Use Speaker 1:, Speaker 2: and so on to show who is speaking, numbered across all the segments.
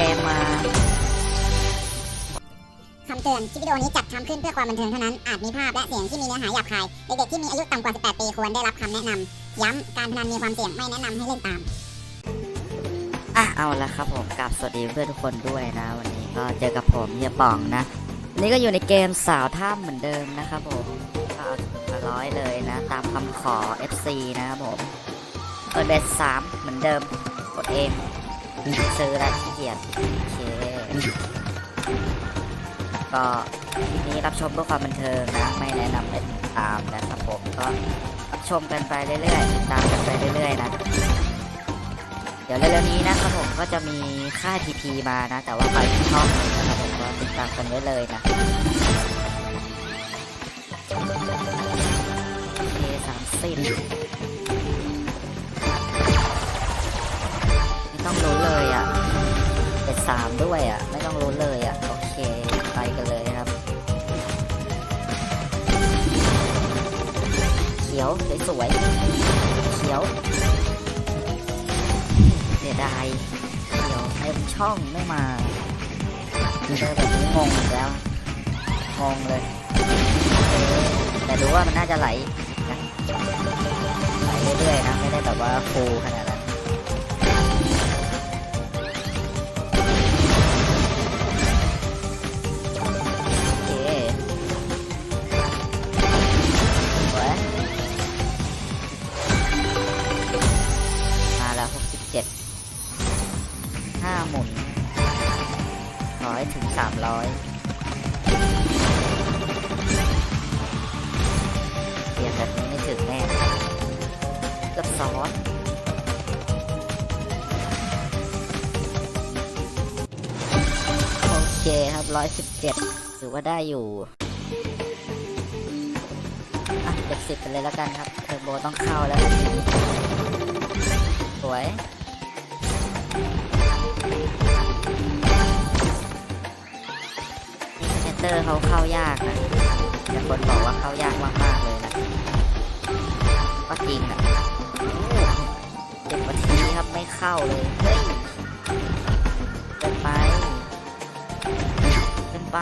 Speaker 1: แดงมา
Speaker 2: คำเตือนคลิปวิดีโอนี้จัดทำขึ้นเพื่อความบันเทิงเท่านั้น อาจมีภาพและเสียงที่มีเนื้อหาหยาบคาย เด็กๆที่มีอายุต่ำกว่า 18 ปีควรได้รับคำแนะนำ ย้ำการพนันมีความเสี่ยงไม่แนะนำให้เล่นตาม
Speaker 1: อะเอาละครับผมกลับสวัสดีเพื่อนทุกคนด้วยนะ วันนี้ก็เจอกับผมเฮียป่องนะวันนี้ก็อยู่ในเกมสาวท่ามเหมือนเดิมนะครับผมก็เอาถึงละร้อยเลยนะ ตามคำขอ FC นะครับผมเออเดสสามเหมือนเดิมกดเอง ซื้อแล้วขี้เกียจโอเคก็ทีนี้รับชมเพื่อความบันเทิงนะไม่แนะนำให้ติดตามนะครับผมก็รับชมกันไปเรื่อยๆตามกันไปเรื่อยๆนะเดี๋ยวเร็วๆนี้นะครับผมก็จะมีค่า TP มานะ แต่ว่าไปที่ช่องนะครับผมก็ติดตามกันไว้เลยนะโอเคสามสิบ 3 ด้วยอะ่ะ ไม่ต้องลุ้นเลยอะ่ะ โอเค ไปกันเลยครับ เขียวสวยๆเขียวเดียดายเขียวเต็มช่องไม่มาเจอแบบนี้งงแล้ว งงเลย แต่ดูว่ามันน่าจะไหลไหลเรื่อยๆนะ ไม่ได้แบบว่าฟูขนาดามร้อยเรียนแบบนี้ไม่ถึงแน่กับซอนโอเคครับร้อยสิบเจ็ดถือว่าได้อยู่อะเจ็ดสิบไปเลยแล้วกันครับเทอร์โบต้องเข้าแล้วทีนี้สวย เตอร์เขาเข้ายากนะแต่คนบอกว่าเข้ายากมากๆเลยนะก็จริงอะเจ็ดนทีครับไม่เข้าเลยเฮ้ยเกินไปเกินไป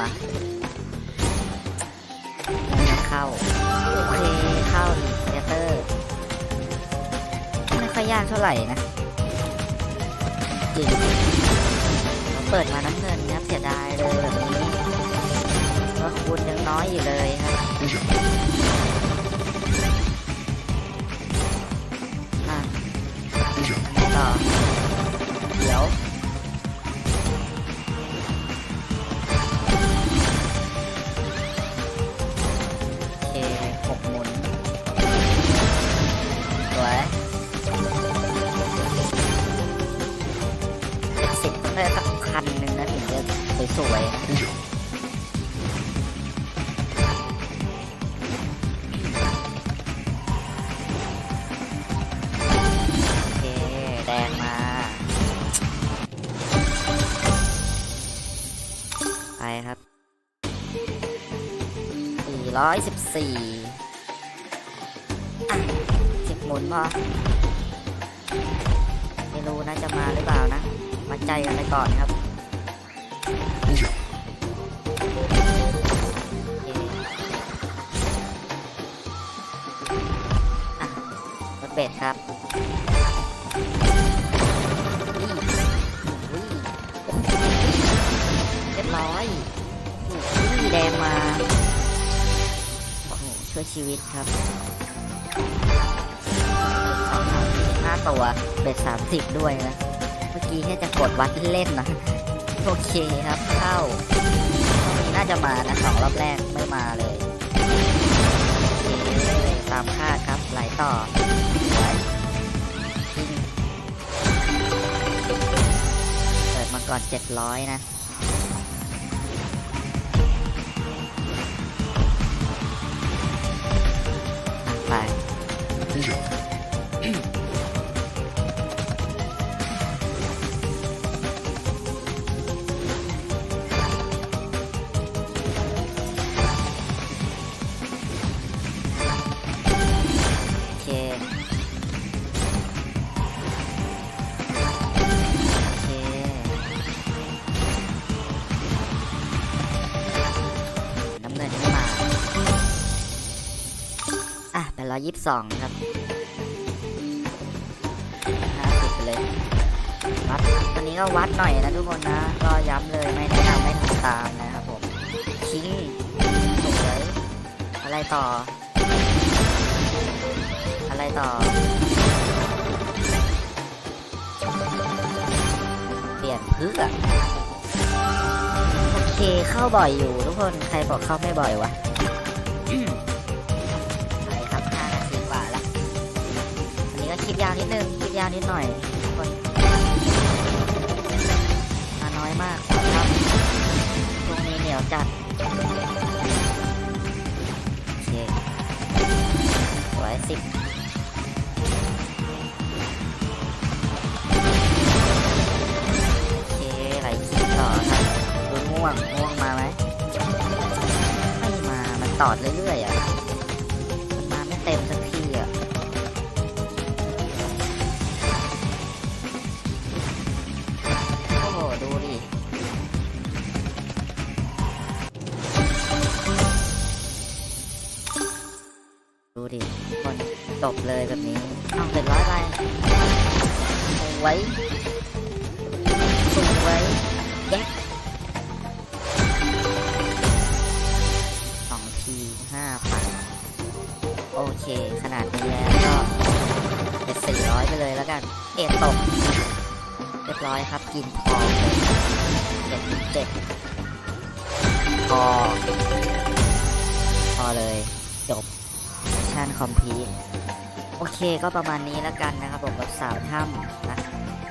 Speaker 1: มาเข้า โอเค เข้าอีกเดเตอร์ไม่ค่อยยากเท่าไหร่นะจริงเราเปิดมาน้ำเงินครับเสียดายเลยแบบนี้ว่าคูณยังน้อยอยู่เลยครับ โอเค แดงมา ไปครับ 414อะสิบหมุนพอไม่รู้นะจะมาหรือเปล่านะ มาใจกันไปก่อนครับ เบ็ดครับเรียบร้อยอุ้ยแดงมาโอ้โหช่วยชีวิตครับสองสามสี่ห้าตัวเบ็ดสามสิบด้วยนะ เมื่อกี้แค่จะกดวัดเล่นนะ โอเคครับ เข้า น่าจะมานะสองรอบแรกไม่มาเลย ตามคาดครับ ไหลต่อไหลทิ้งเปิดมาก่อนเจ็ดร้อยนะ ร้อยยี่สิบสองครับห้าสิบเลยวัดอันนี้ก็วัดหน่อยนะทุกคนนะ ก็ย้ำเลยไม่แนะนำไม่ทำตามนะครับผมทิ้งสวยอะไรต่อ อะไรต่อ เปลี่ยนเพื่อโอเคเข้าบ่อยอยู่ทุกคนใครบอกเข้าไม่บ่อยวะ อันยาวนิดนึงคลิปยาวนิดหน่อยทุกคนมาน้อยมากครับตรงนี้เหนียวจัดโอเคสวยสิบโอเคไหลคลิปต่อครับดูง่วงง่วงมาไหมไม่มา มันตอดเรื่อยๆอะ ดูดิคนจบเลยแบบนี้เอาเจ็ดร้อยไปสวยสวยแยกสองทีห้าพันโอเค ขนาดนี้แล้วก็เป็นสี่ร้อยไปเลยแล้วกัน เอ็ดตก เรียบร้อยครับกินทอเจ็ดเจ็ดพอ พอเลยจบ ชันคอมพีโอเคก็ประมาณนี้แล้วกันนะครับผมกับสาวถ้ำนะ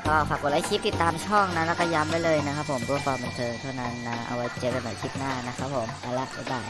Speaker 1: ก็ฝากกดไลค์คลิปติดตามช่องนะแล้วก็ย้ำไว้เลยนะครับผมเพื่อความบันเทิงเท่านั้นนะเอาไว้เจอกันใหม่คลิปหน้านะครับผมไปละบ๊ายบาย